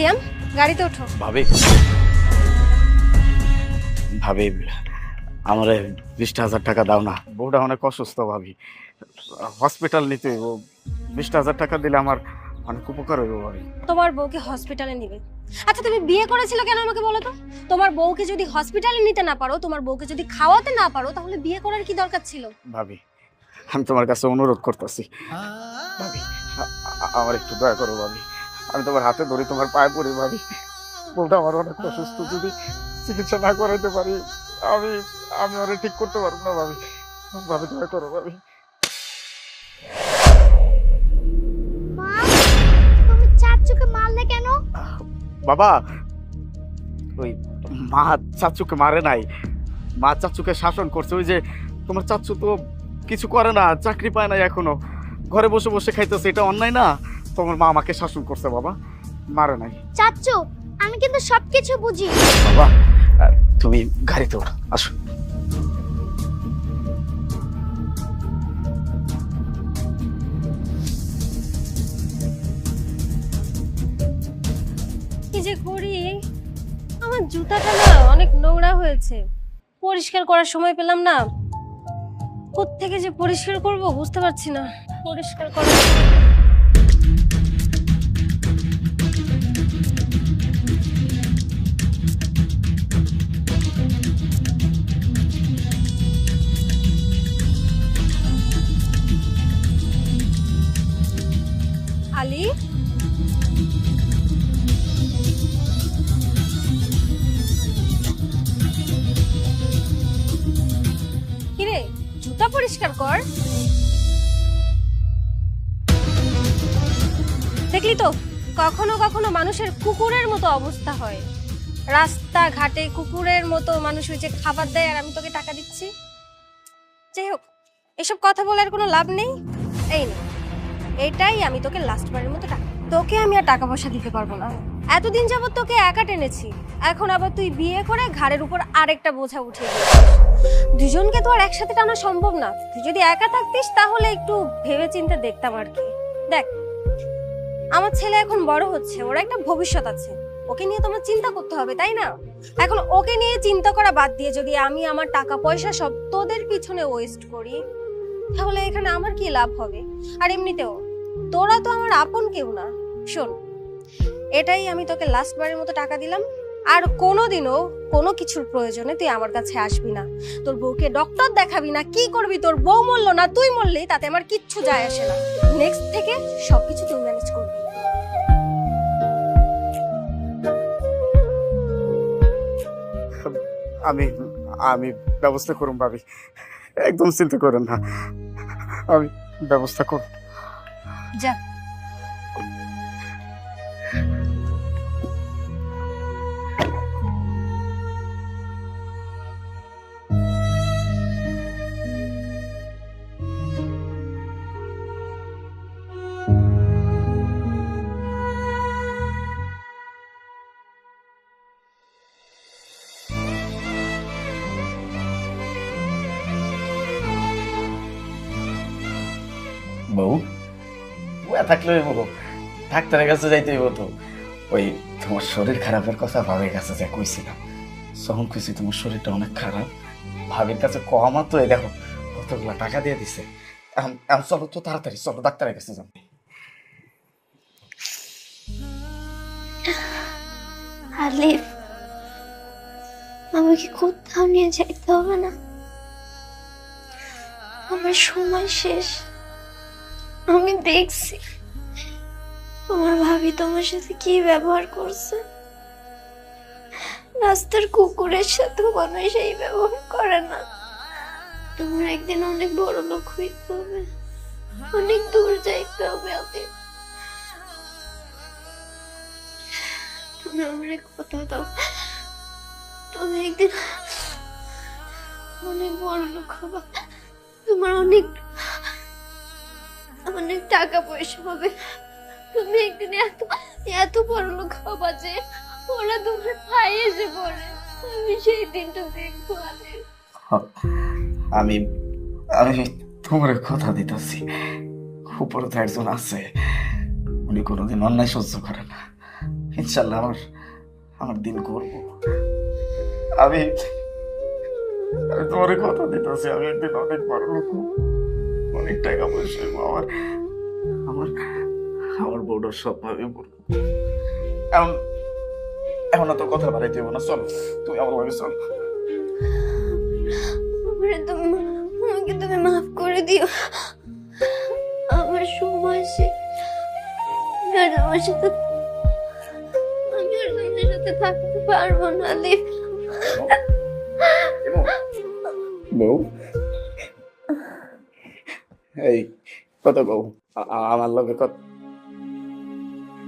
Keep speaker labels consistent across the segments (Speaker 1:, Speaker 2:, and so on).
Speaker 1: সিয়াম গাড়িতে ওঠো।
Speaker 2: ভাবি। ভাবি আমারে বিশটা হাজার টাকা দাও না। বউটা অনেক অসুস্থ ভাবি। হসপিটাল নিতে হইব। বিশটা হাজার টাকা দিলে আমার অনেক উপকার হইব ভাবি।
Speaker 1: তোমার বউকে হসপিটালে নিবে। আচ্ছা তুমি বিয়ে করেছিলে কেন আমাকে বলো তো? তোমার বউকে যদি হসপিটালে নিতে না পারো তোমার বউকে যদি খাওয়াতে না পারো তাহলে বিয়ে করার কি দরকার ছিল?
Speaker 2: ভাবি আমি তোমার কাছে অনুরোধ করতেছি। ভাবি আমার একটু দয়া করো ভাবি। আমি তোমার হাতে ধরে তোমার পায়ে পড়ে ভাবি বলতে আমার অনেক অসুস্থ যদি চিকিৎসা না করাইতে পারি আমি আমি ওরে ঠিক করতে পারব না ভাবি। ভাবি দয়া করো ভাবি।
Speaker 3: তুমি মারলে কেন?
Speaker 2: বাবা ওই মা চাচুকে মারে নাই। মা চাচুকে শাসন করছে ওই যে তোমার চাচু তো কিছু করে না চাকরি পায় না এখনও। ঘরে বসে বসে খাইতেছে এটা অন্যায় না? তোমার মা আমাকে শাসন করছে বাবা। মারে নাই।
Speaker 3: চাচু আমি কিন্তু সবকিছু বুঝি।
Speaker 2: বাবা তুমি গাড়িতে ওঠো আসো।
Speaker 1: কি যে করি? আমার জুতাটা না অনেক নোংরা হয়েছে। পরিষ্কার করার সময় পেলাম না। থেকে যে পরিষ্কার করব বুঝতে পারছি না। পরিষ্কার করার কিরে, জুতা পরিষ্কার কর। দেখলি তো, কখনো কখনো মানুষের কুকুরের মতো অবস্থা হয়। রাস্তা ঘাটে কুকুরের মতো মানুষ ওই যে খাবার দেয় আর আমি তোকে টাকা দিচ্ছি। যাই হোক, এসব কথা বলার কোনো লাভ নেই। এই এটাই আমি তোকে লাস্টবারের মতো টাকা তোকে আমি আর টাকা পয়সা দিতে পারব না। এতদিন যাবত তোকে একা টেনেছি। এখন আবার তুই বিয়ে করে ঘাড়ের উপর আরেকটা বোঝা দিয়েছিস। দুজনকে তো আর একসাথে টানা সম্ভব না। তুই যদি একা থাকতিস, তাহলে একটু ভেবে চিন্তে দেখতাম আর কি। দেখ, আমার ছেলে এখন বড় হচ্ছে, ওর একটা ভবিষ্যৎ আছে। ওকে নিয়ে তোমার চিন্তা করতে হবে, তাই না? এখন ওকে নিয়ে চিন্তা করা বাদ দিয়ে যদি আমি আমার টাকা পয়সা সব তোদের পিছনে ওয়েস্ট করি, তাহলে এখানে আমার কি লাভ হবে? আর এমনিতেও তোরা তো আমার আপন কেউ না। শোন, এটাই আমি তোকে লাস্ট বারের মতো টাকা দিলাম। আর কোনোদিনও কোনো কিছুর প্রয়োজনে তুই আমার কাছে আসবি না। তোর বউকে ডক্টর দেখাবি না, কি করবি তোর? বউ মরল না, তুই মরলেই তাতে আমার কিচ্ছু যায় আসে না। নেক্সট থেকে সবকিছু তুই ম্যানেজ করবি।
Speaker 2: আমি আমি ব্যবস্থা করুন ভাবি। একদম চিন্তা করেন না। আমি ব্যবস্থা করব
Speaker 1: যা
Speaker 2: থাকলে হইব ডাক্তারের কাছে যাইতে হইব তো। ওই তোমার শরীর খারাপের কথা ভাবির কাছে যা কইছিলাম। তখন কইছি তোমার শরীরটা অনেক খারাপ। ভাবির কাছে কমা তো এই দেখো, কতগুলা টাকা দিয়ে দিছে। চলো তো তাড়াতাড়ি, চলো ডাক্তারের কাছে
Speaker 3: আলিফ, আমাকে কোথাও নিয়ে যাইতে হবে না। আমার সময় শেষ। আমি দেখছি। তোমার ভাবি তোমার সাথে কি ব্যবহার করছে? রাস্তার কুকুরের সাথে মানুষ সেই ব্যবহার করে না। তোমার একদিন অনেক বড় লোক হইতে হবে। অনেক দূর যাইতে হবে আলিফ তুমি আমার কথা দাও। তুমি একদিন অনেক বড় লোক হবা। তোমার অনেক অনেক টাকা পয়সা হবে। তুমি একদিন এত এত বড় লোক হবা যে ওরা তোমার ভাই এসে পড়ে। আমি সেই দিনটা দেখব
Speaker 2: আমি আমি তোমার কথা দিতেছি। উপরে তো একজন আছে, উনি কোনোদিন অন্যায় সহ্য করে না।
Speaker 4: ইনশাল্লাহ আমার আমার দিন করব আমি আমি তোমার কথা দিতেছি, আমি একদিন অনেক বড় লোক অনেক টাকা পয়সা। আমার আমার আমার বউটার সব ভাবে বলব এখন এখন তো কথা বাড়াইতে হইবো না চলো। তুমি আমার লগে চলো।
Speaker 3: আমারে তুমি আমাকে তুমি মাফ করে দিও। আমার সময় শেষ সাথে আমি আর তোমার সাথে থাকতে পারব না লিপ।
Speaker 4: বউ? এই কত বউ? আমার লগে কত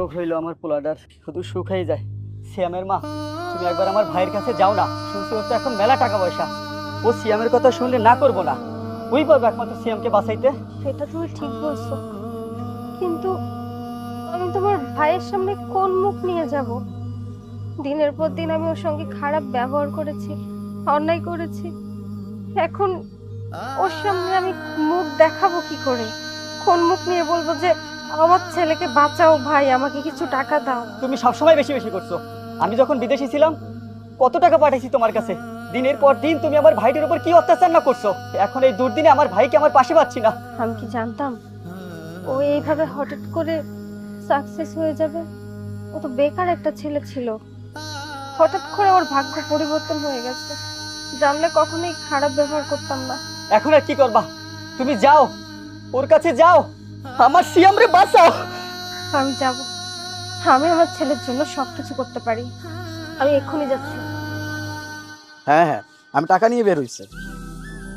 Speaker 5: রোগ হইল আমার পোলাডার। শুধু শুকাই যায়। সিয়ামের মা, তুমি একবার আমার ভাইয়ের কাছে যাও না। শুনছি ওর তো এখন মেলা টাকা পয়সা। ও সিয়ামের কথা শুনলে না করব না। ওই পারবে একমাত্র সিয়ামকে বাঁচাইতে।
Speaker 1: সেটা তুমি ঠিক বলছো। কিন্তু আমি তোমার ভাইয়ের সামনে কোন মুখ নিয়ে যাব? দিনের পর দিন আমি ওর সঙ্গে খারাপ ব্যবহার করেছি, অন্যায় করেছি। এখন ওর সামনে আমি মুখ দেখাবো কি করে? কোন মুখ নিয়ে বলব যে আমার ছেলেকে বাঁচাও ভাই আমাকে কিছু টাকা দাও।
Speaker 5: তুমি সবসময় বেশি বেশি করছ। আমি যখন বিদেশে ছিলাম কত টাকা পাঠাইছি তোমার কাছে? দিনের পর দিন তুমি আমার ভাইটির উপর কি অত্যাচার না করছ? এখন এই দুর্দিনে আমার ভাইকে আমার পাশে পাচ্ছি না।
Speaker 1: আমি কি জানতাম? ও এইভাবে হঠাৎ করে সাকসেস হয়ে যাবে? ও তো বেকার একটা ছেলে ছিল। হঠাৎ করে ওর ভাগ্য পরিবর্তন হয়ে গেছে। জানলে কখনোই খারাপ ব্যবহার করতাম না।
Speaker 5: এখন আর কি করবা? তুমি যাও। ওর কাছে যাও। আমার সিয়ামরে বাঁচাও।
Speaker 1: আমি যাব। আমি আমার ছেলের জন্য সবকিছু করতে পারি। আমি এক্ষুনি যাচ্ছি।
Speaker 2: হ্যাঁ হ্যাঁ আমি টাকা নিয়ে বের হইছি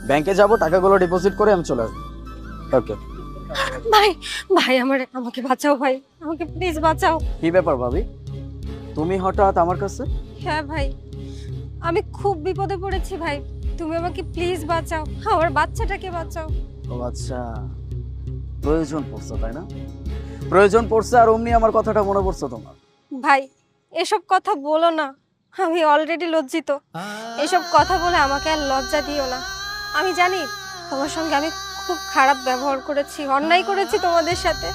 Speaker 2: ব্যাংকে যাব টাকাগুলো ডিপোজিট করে আমি চলে আসব। ওকে
Speaker 1: ভাই ভাই আমার আমাকে বাঁচাও ভাই। আমাকে প্লিজ বাঁচাও।
Speaker 2: কি ব্যাপার ভাবি? তুমি হঠাৎ আমার কাছে?
Speaker 1: হ্যাঁ ভাই আমি খুব বিপদে পড়েছি ভাই। তুমি আমাকে প্লিজ বাঁচাও। আমার বাচ্চাটাকে বাঁচাও।
Speaker 2: ও আচ্ছা। প্রয়োজন পড়ছে তাই না? প্রয়োজন পড়ছে আর অমনি আমার কথাটা মনে পড়ছে তোমার।
Speaker 1: ভাই এসব কথা বলো না। আমি অলরেডি লজ্জিত। এসব কথা বলে আমাকে আর লজ্জা দিও না। আমি জানি তোমার সঙ্গে আমি খুব খারাপ ব্যবহার করেছি অন্যায় করেছি তোমাদের সাথে।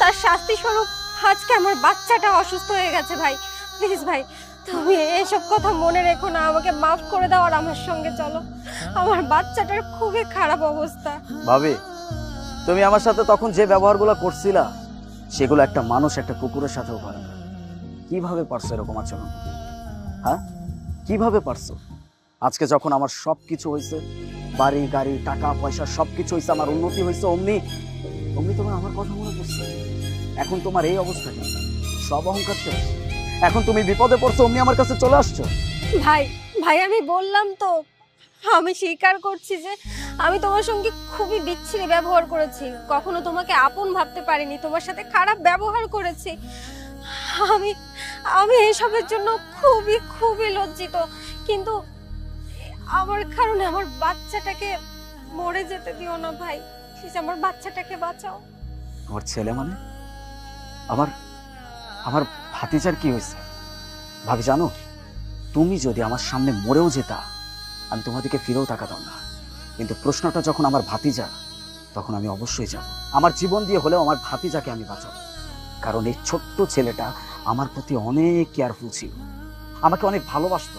Speaker 1: তার শাস্তি স্বরূপ আজকে আমার বাচ্চাটা অসুস্থ হয়ে গেছে ভাই। প্লিজ ভাই তুমি এসব কথা মনে রেখো না। আমাকে মাফ করে দাও আর আমার সঙ্গে চলো। আমার বাচ্চাটার খুবই খারাপ অবস্থা।
Speaker 2: ভাবি তুমি আমার সাথে তখন যে ব্যবহারগুলো করছিলা, সেগুলো একটা মানুষ একটা কুকুরের সাথেও করে না কীভাবে পারছ এরকম আচরণ? হ্যাঁ? কীভাবে পারছ? আজকে যখন আমার সব কিছু হয়েছে বাড়ি, গাড়ি, টাকা, পয়সা সব কিছু হয়েছে আমার উন্নতি হয়েছে অমনি অমনি তোমার আমার কথা মনে পড়ছে। এখন তোমার এই অবস্থা কেন সব অহংকার শেষ। এখন তুমি বিপদে পড়ছো, অমনি আমার কাছে চলে আসছো।
Speaker 1: ভাই ভাই, আমি বললাম তো, আমি স্বীকার করছি যে আমি তোমার সঙ্গে খুবই বিচ্ছিরি ব্যবহার করেছি। কখনো তোমাকে আপন ভাবতে পারিনি, তোমার সাথে খারাপ ব্যবহার করেছি। আমি আমি এসবের জন্য খুবই খুবই লজ্জিত। কিন্তু আমার কারণে আমার বাচ্চাটাকে মরে যেতে দিও না ভাই। প্লিজ আমার বাচ্চাটাকে বাঁচাও।
Speaker 2: আমার ছেলে মানে? আমার আমার ভাতিজার কি হয়েছে? ভাবি, জানো, তুমি যদি আমার সামনে মরেও যেতা, আমি তোমাদেরকে ফিরেও তাকাতাম না। কিন্তু প্রশ্নটা যখন আমার ভাতিজা তখন আমি অবশ্যই যাব। আমার জীবন দিয়ে হলেও আমার ভাতিজাকে আমি বাঁচাবো। কারণ এই ছোট্ট ছেলেটা আমার প্রতি অনেক কেয়ারফুল ছিল। আমাকে অনেক ভালোবাসত।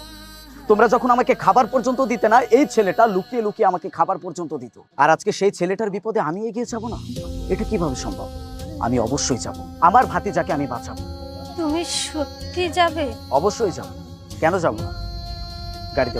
Speaker 2: তোমরা যখন আমাকে খাবার পর্যন্ত দিতে না এই ছেলেটা লুকিয়ে লুকিয়ে আমাকে খাবার পর্যন্ত দিত। আর আজকে সেই ছেলেটার বিপদে আমি এগিয়ে যাব না? এটা কীভাবে সম্ভব? আমি অবশ্যই যাব। আমার ভাতিজাকে আমি বাঁচাবো।
Speaker 1: তুমি সত্যি যাবে?
Speaker 2: অবশ্যই যাব। কেন যাব না? গাড়িতে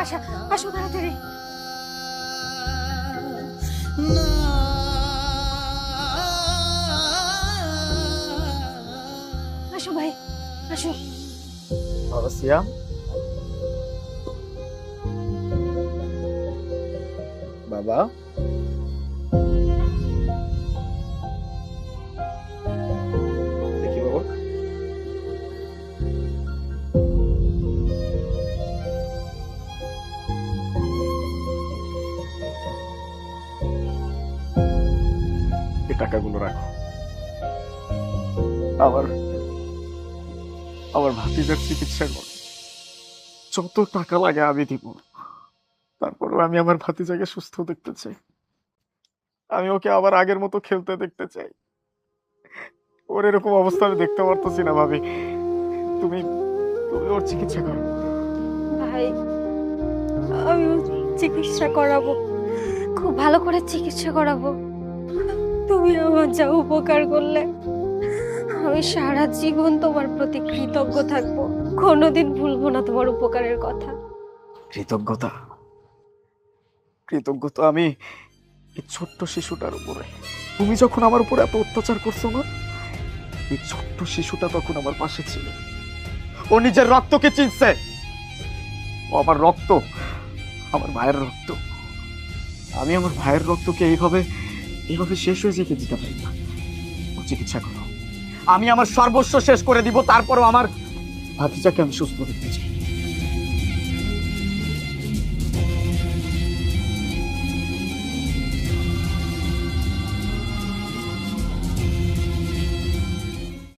Speaker 1: এ- এটা আমাদের বাসা আসো তাড়াতাড়ি। আসো ভাই আসো।
Speaker 2: বাবা সিয়াম। বাবা। টাকাগুলো রাখো। আবার আমার ভাতিজার চিকিৎসা কর। যত টাকা লাগে আমি দিব। তারপরেও আমি আমার ভাতিজাকে সুস্থ দেখতে চাই। আমি ওকে আবার আগের মতো খেলতে দেখতে চাই। ওর এরকম অবস্থা আমি দেখতে পারতেছি না ভাবি। তুমি তুমি ওর চিকিৎসা করো।
Speaker 1: ভাই আমি চিকিৎসা করাবো। খুব ভালো করে চিকিৎসা করাবো। তুমি আমার যা উপকার করলে, আমি সারা জীবন তোমার প্রতি কৃতজ্ঞ থাকব। কোনোদিন ভুলবো না তোমার উপকারের কথা।
Speaker 2: কৃতজ্ঞতা? কৃতজ্ঞতা আমি এই ছোট্ট শিশুটার উপরে। তুমি যখন আমার উপরে এত অত্যাচার করছ না, এই ছোট্ট শিশুটা তখন আমার পাশে ছিল। ও নিজের রক্তকে চিনছে। ও আমার রক্ত, আমার মায়ের রক্ত। আমি আমার ভাইয়ের রক্তকে এইভাবে এইভাবে শেষ হয়ে যেতে দিতে পারি না। ও চিকিৎসা করো। আমি আমার সর্বস্ব শেষ করে দিব, তারপরও আমার ভাতিজাকে আমি সুস্থ দেখতে চাই।